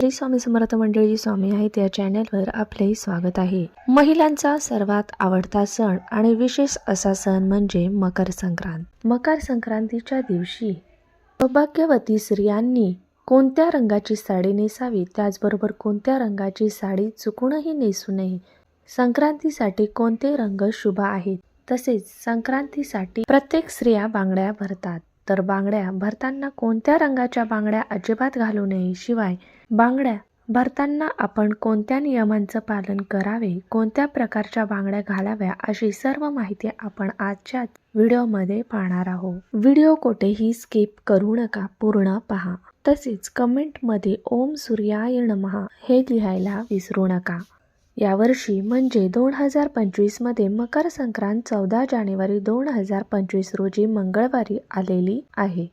श्री स्वामी समर्थ मंडळी स्वामी आहेत या चॅनलवर आपले स्वागत आहे. महिलांचा सर्वात आवडता सण आणि विशेष असा सण म्हणजे मकर संक्रांत. मकर संक्रांतीच्या दिवशी सौभाग्यवती स्त्रियांनी कोणत्या रंगाची साडी नेसावी त्याचबरोबर कोणत्या रंगाची साडी चुकूनही नेसू नये संक्रांतीसाठी कोणते रंग शुभ आहेत तसेच संक्रांतीसाठी प्रत्येक स्त्रिया बांगड्या भरतात. तर बांगड्या भरताना कोणत्या रंगाच्या बांगड्या अजिबात घालू नये शिवाय बांगड्या. भरताना आपण कोणत्या नियमांचं पालन करावे कोणत्या प्रकारच्या बांगड्या घालाव्या अशी सर्व माहिती आपण आजच्या व्हिडिओमध्ये पाहणार आहोत. व्हिडिओ कोठेही स्किप करू नका पूर्ण पहा. तसेच कमेंटमध्ये ओम सूर्याय महा हे लिहायला विसरू नका. यावर्षी म्हणजे दोन हजार पंचवीसमध्ये मकर संक्रांत चौदा जानेवारी दोन हजार पंचवीस रोजी मंगळवारी आलेली आहे.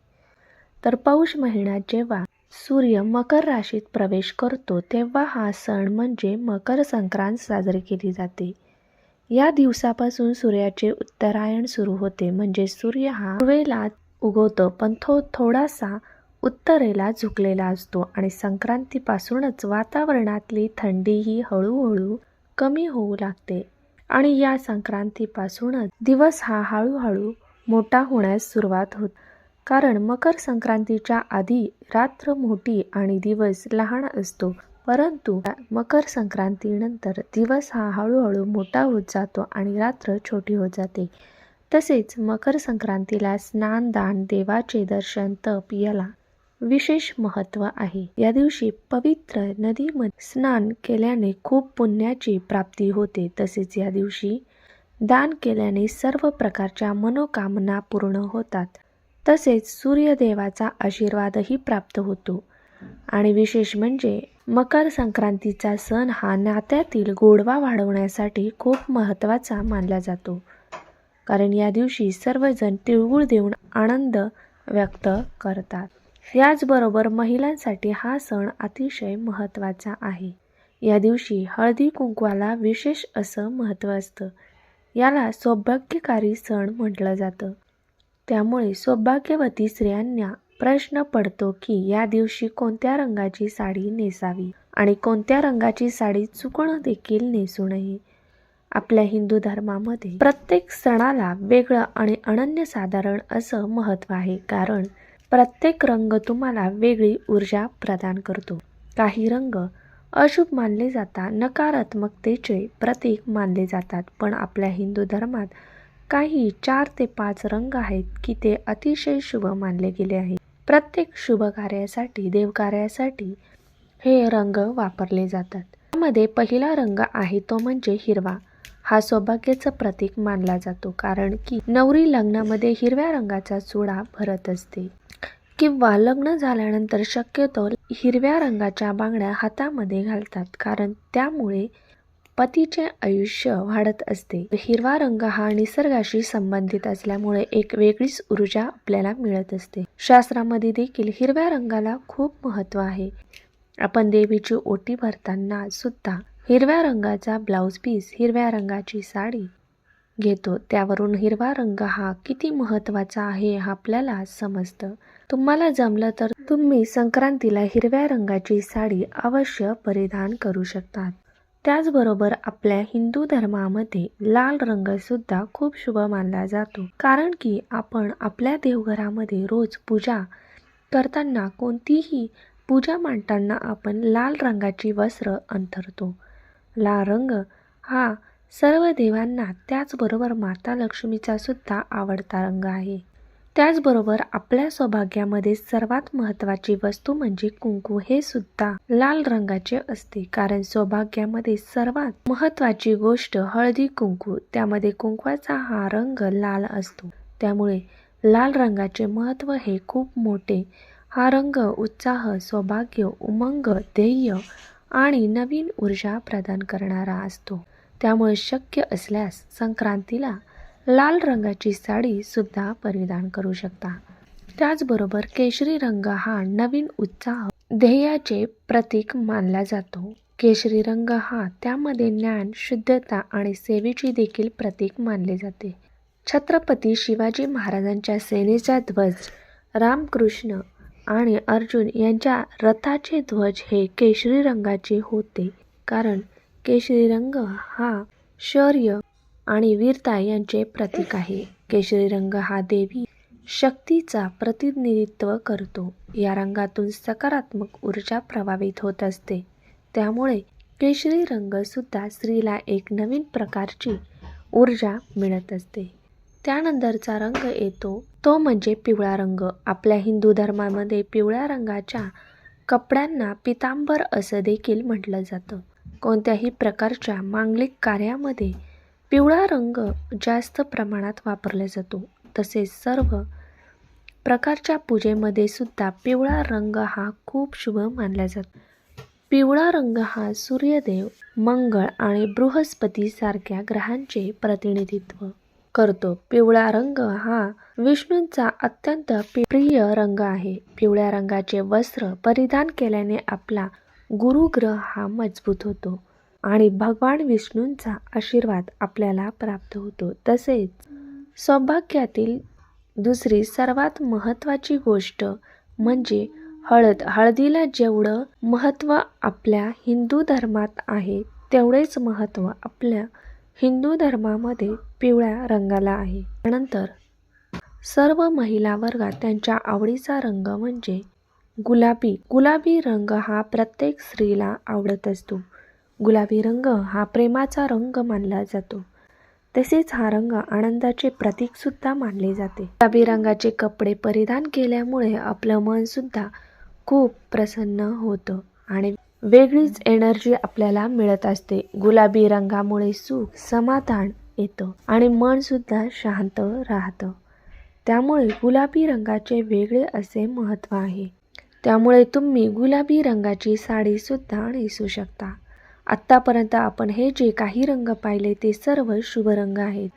तर पौष महिन्यात जेव्हा सूर्य मकर राशीत प्रवेश करतो तेव्हा हा सण म्हणजे मकर संक्रांत साजरी केली जाते. या दिवसापासून सूर्याचे उत्तरायण सुरू होते म्हणजे सूर्य हा पूर्वेला उगवतो पण तो थोडासा उत्तरेला झुकलेला असतो आणि संक्रांतीपासूनच वातावरणातली थंडी ही हळूहळू कमी होऊ लागते. आणि या संक्रांतीपासूनच दिवस हा हळूहळू मोठा होण्यास सुरुवात होते. कारण मकर संक्रांतीच्या आधी रात्र मोठी आणि दिवस लहान असतो. परंतु मकर संक्रांतीनंतर दिवस हा हळूहळू मोठा होत जातो आणि रात्र छोटी होत जाते. तसेच मकर संक्रांतीला स्नान दान देवाचे दर्शन तप याला विशेष महत्त्व आहे. या दिवशी पवित्र नदीमध्ये स्नान केल्याने खूप पुण्याची प्राप्ती होते. तसेच या दिवशी दान केल्याने सर्व प्रकारच्या मनोकामना पूर्ण होतात. तसेच सूर्यदेवाचा आशीर्वादही प्राप्त होतो. आणि विशेष म्हणजे मकर संक्रांतीचा सण हा नात्यातील गोडवा वाढवण्यासाठी खूप महत्त्वाचा मानला जातो. कारण या दिवशी सर्वजण तिळगुळ देऊन आनंद व्यक्त करतात. याचबरोबर महिलांसाठी हा सण अतिशय महत्त्वाचा आहे. या दिवशी हळदी कुंकवाला विशेष असं महत्त्व असतं. याला सौभाग्यकारी सण म्हटलं जातं. त्यामुळे सौभाग्यवती स्त्रियांना प्रश्न पडतो की या दिवशी कोणत्या रंगाची साडी नेसावी आणि कोणत्या रंगाची साडी चुकणं देखील नेसू नये. आपल्या हिंदू धर्मामध्ये प्रत्येक सणाला वेगळं आणि अनन्यसाधारण असं महत्त्व आहे कारण प्रत्येक रंग तुम्हाला वेगळी ऊर्जा प्रदान करतो. काही रंग अशुभ मानले जातात नकारात्मकतेचे प्रतीक मानले जातात पण आपल्या हिंदू धर्मात काही चार ते पाच रंग आहेत की ते अतिशय शुभ मानले गेले आहेत प्रत्येक शुभ कार्यासाठी देवकार्यासाठी हे रंग वापरले जातात. त्यामध्ये पहिला रंग आहे तो म्हणजे हिरवा. हा सौभाग्याचं प्रतीक मानला जातो कारण की नवरी लग्नामध्ये हिरव्या रंगाचा चुडा भरत असते. किंवा लग्न झाल्यानंतर शक्यतो हिरव्या रंगाच्या बांगड्या हातामध्ये घालतात कारण त्यामुळे पतीचे आयुष्य वाढत असते. हिरवा रंग हा निसर्गाशी संबंधित असल्यामुळे एक वेगळीच ऊर्जा आपल्याला मिळत असते. शास्त्रामध्ये देखील हिरव्या रंगाला खूप महत्त्व आहे. आपण देवीची ओटी भरताना सुद्धा हिरव्या रंगाचा ब्लाऊज पीस हिरव्या रंगाची साडी घेतो. त्यावरून हिरवा रंग हा किती महत्त्वाचा आहे हे आपल्याला समजतं. तुम्हाला जमलं तर तुम्ही संक्रांतीला हिरव्या रंगाची साडी अवश्य परिधान करू शकतात. त्याचबरोबर आपल्या हिंदू धर्मामध्ये लाल रंग सुद्धा खूप शुभ मानला जातो. कारण की आपण आपल्या देवघरामध्ये रोज पूजा करताना कोणतीही पूजा मांडताना आपण लाल रंगाची वस्त्र अंतरतो लाल रंग हा सर्व देवांना त्याचबरोबर माता लक्ष्मीचा सुद्धा आवडता रंग आहे. त्याचबरोबर आपल्या सौभाग्यामध्ये सर्वात महत्त्वाची वस्तू म्हणजे कुंकू हे सुद्धा लाल रंगाचे असते. कारण सौभाग्यामध्ये सर्वात महत्त्वाची गोष्ट हळदी कुंकू. त्यामध्ये कुंकवाचा हा रंग लाल असतो. त्यामुळे लाल रंगाचे महत्त्व हे खूप मोठे. हा रंग उत्साह सौभाग्य उमंग ध्येय आणि नवीन ऊर्जा प्रदान करणारा असतो. त्यामुळे शक्य असल्यास संक्रांतीला लाल रंगाची साडी सुद्धा परिधान करू शकता. त्याचबरोबर केशरी रंग हा नवीन उत्साह ध्येयाचे प्रतीक मानला जातो. केशरी रंग हा त्यामध्ये ज्ञान शुद्धता आणि सेवेची देखील प्रतीक मानले जाते. छत्रपती शिवाजी महाराजांच्या सेनेचा ध्वज रामकृष्ण आणि अर्जुन यांच्या रथाचे ध्वज हे केशरी रंगाचे होते. कारण केशरी रंग हा शौर्य आणि वीरता यांचे प्रतीक आहे. केशरी रंग हा देवी शक्तीचा प्रतिनिधित्व करतो. या रंगातून सकारात्मक ऊर्जा प्रभावित होत असते. त्यामुळे केशरी रंग सुद्धा स्त्रीला एक नवीन प्रकारची ऊर्जा मिळत असते. त्यानंतरचा रंग येतो. तो म्हणजे पिवळा रंग. आपल्या हिंदू धर्मामध्ये पिवळ्या रंगाच्या कपड्यांना पितांबर असं देखील म्हटलं जातं. कोणत्याही प्रकारच्या मांगलिक कार्यामध्ये पिवळा रंग जास्त प्रमाणात वापरला जातो. तसेच सर्व प्रकारच्या पूजेमध्ये सुद्धा पिवळा रंग हा खूप शुभ मानला जातो. पिवळा रंग हा सूर्यदेव मंगळ आणि बृहस्पती सारख्या ग्रहांचे प्रतिनिधित्व करतो. पिवळा रंग हा विष्णूंचा अत्यंत प्रिय रंग आहे. पिवळ्या रंगाचे वस्त्र परिधान केल्याने आपला गुरुग्रह हा मजबूत होतो. आणि भगवान विष्णूंचा आशीर्वाद आपल्याला प्राप्त होतो. तसेच सौभाग्यातील दुसरी सर्वात महत्त्वाची गोष्ट म्हणजे हळद. हळदीला जेवढं महत्त्व आपल्या हिंदू धर्मात आहे तेवढेच महत्त्व आपल्या हिंदू धर्मामध्ये पिवळ्या रंगाला आहे. त्यानंतर सर्व महिला वर्गात त्यांच्या आवडीचा रंग म्हणजे गुलाबी. गुलाबी रंग हा प्रत्येक स्त्रीला आवडत असतो. गुलाबी रंग हा प्रेमाचा रंग मानला जातो. तसेच हा रंग आनंदाचे प्रतीक सुद्धा मानले जाते. गुलाबी रंगाचे कपडे परिधान केल्यामुळे आपलं मन सुद्धा खूप प्रसन्न होतं आणि वेगळीच एनर्जी आपल्याला मिळत असते. गुलाबी रंगामुळे सुख समाधान येतं आणि मन सुद्धा शांत राहतं. त्यामुळे गुलाबी रंगाचे वेगळे असे महत्त्व आहे. त्यामुळे तुम्ही गुलाबी रंगाची साडी सुद्धा नेसू शकता. आत्तापर्यंत आपण हे जे काही रंग पाहिले ते सर्व शुभ रंग आहेत.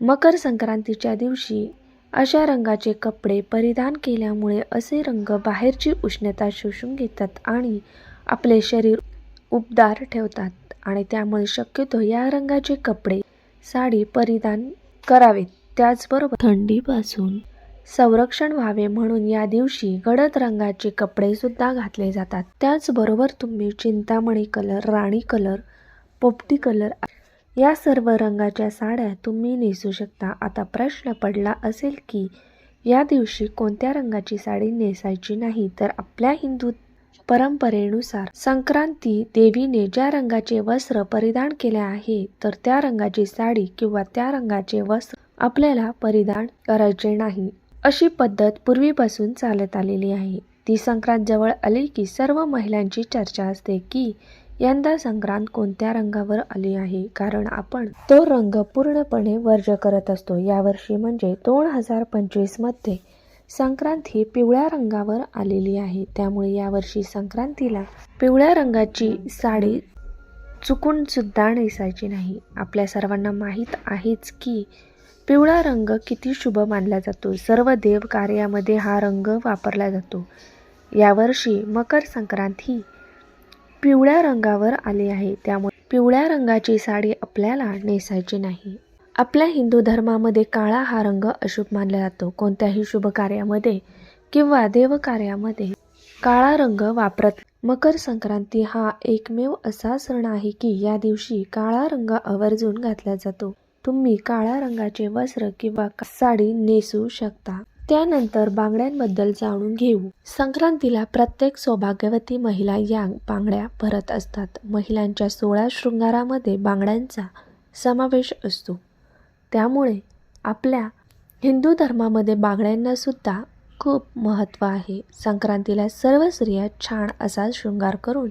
मकर संक्रांतीच्या दिवशी अशा रंगाचे कपडे परिधान केल्यामुळे असे रंग बाहेरची उष्णता शोषून घेतात आणि आपले शरीर उबदार ठेवतात आणि त्यामुळे शक्यतो या रंगाचे कपडे साडी परिधान करावेत. त्याचबरोबर थंडीपासून संरक्षण व्हावे म्हणून या दिवशी गडद रंगाचे कपडे सुद्धा घातले जातात. त्याचबरोबर तुम्ही चिंतामणी कलर राणी कलर पोपटी कलर या सर्व रंगाच्या साड्या तुम्ही नेसू शकता. आता प्रश्न पडला असेल की या दिवशी कोणत्या रंगाची साडी नेसायची नाही तर आपल्या हिंदू परंपरेनुसार संक्रांती देवीने ज्या रंगाचे वस्त्र परिधान केले आहे तर त्या रंगाची साडी किंवा त्या रंगाचे वस्त्र आपल्याला परिधान करायचे नाही. अशी पद्धत पूर्वीपासून चालत आलेली आहे. ती संक्रांत जवळ आली की सर्व महिलांची चर्चा असते की यंदा संक्रांत कोणत्या रंगावर आली आहे? कारण आपण तो रंग पूर्णपणे वर्ज करत असतो. यावर्षी म्हणजे दोन हजार पंचवीसमध्ये संक्रांत ही पिवळ्या रंगावर आलेली आहे. त्यामुळे यावर्षी संक्रांतीला पिवळ्या रंगाची साडी चुकून सुद्धा नेसायची नाही. आपल्या सर्वांना माहीत आहेच की पिवळा रंग किती शुभ मानला जातो. सर्व देव कार्यामध्ये हा रंग वापरला जातो. यावर्षी मकर संक्रांत ही पिवळ्या रंगावर आली आहे. त्यामुळे पिवळ्या रंगाची साडी आपल्याला नेसायची नाही. आपल्या हिंदू धर्मामध्ये काळा हा रंग अशुभ मानला जातो. कोणत्याही शुभ कार्यामध्ये किंवा देवकार्यामध्ये काळा रंग वापरत मकर संक्रांती हा एकमेव असा सण आहे की या दिवशी काळा रंग आवर्जून घातला जातो. तुम्ही काळ्या रंगाचे वस्त्र किंवा साडी नेसू शकता. त्यानंतर बांगड्यांबद्दल जाणून घेऊ. संक्रांतीला प्रत्येक सौभाग्यवती महिला या बांगड्या भरत असतात. महिलांच्या सोळा शृंगारामध्ये बांगड्यांचा समावेश असतो. त्यामुळे आपल्या हिंदू धर्मामध्ये बांगड्यांना सुद्धा खूप महत्त्व आहे. संक्रांतीला सर्व स्त्रिया छान असा शृंगार करून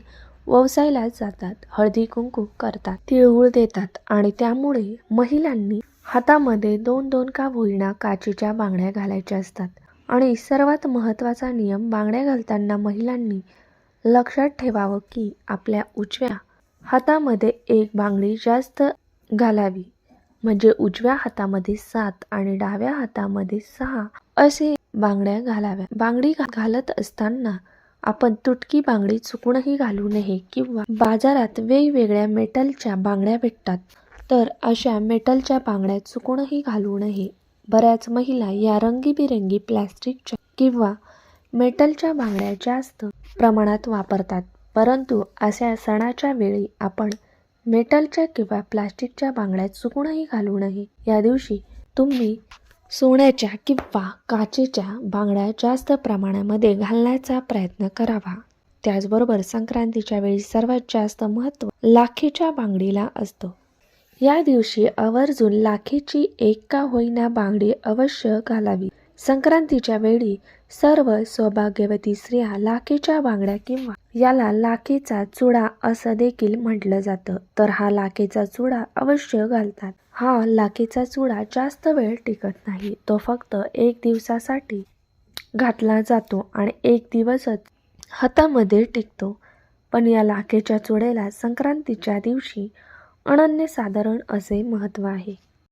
व्यवसायाला जातात हळदी कुंकू करतात तिळगुळ देतात आणि त्यामुळे महिलांनी हातामध्ये दोन दोन का होईना काचेच्या बांगड्या घालायच्या असतात. आणि सर्वात महत्त्वाचा नियम बांगड्या घालताना महिलांनी लक्षात ठेवावं की आपल्या उजव्या हातामध्ये एक बांगडी जास्त घालावी म्हणजे उजव्या हातामध्ये सात आणि डाव्या हातामध्ये सहा असे बांगड्या घालाव्या. बांगडी घालत असताना आपण तुटकी बांगडी चुकूनही घालू नये किंवा बाजारात वेगवेगळ्या मेटलच्या बांगड्या भेटतात तर अशा मेटलच्या बांगड्या चुकूनही घालू नये. बऱ्याच महिला या रंगीबिरंगी प्लॅस्टिकच्या किंवा मेटलच्या बांगड्या जास्त प्रमाणात वापरतात परंतु अशा सणाच्या वेळी आपण मेटलच्या किंवा प्लास्टिकच्या बांगड्या चुकूनही घालू नये. या दिवशी तुम्ही सोन्याच्या किंवा काचेच्या बांगड्या जास्त प्रमाणामध्ये घालण्याचा प्रयत्न करावा. त्याचबरोबर संक्रांतीच्या वेळी सर्वात जास्त महत्त्व लाखीच्या बांगडीला असतो. या दिवशी आवर्जून लाखीची एक का होईना बांगडी अवश्य घालावी. संक्रांतीच्या वेळी सर्व सौभाग्यवती स्त्रिया लाखीच्या बांगड्या किंवा याला लाखीचा चुडा असं देखील म्हटलं जातं. तर हा लाखीचा चुडा अवश्य घालतात. हा लाखीचा चुडा जास्त वेळ टिकत नाही. तो फक्त एक दिवसासाठी घातला जातो आणि एक दिवसच हातामध्ये टिकतो. पण या लाखेच्या चुड्याला संक्रांतीच्या दिवशी अनन्यसाधारण असे महत्त्व आहे.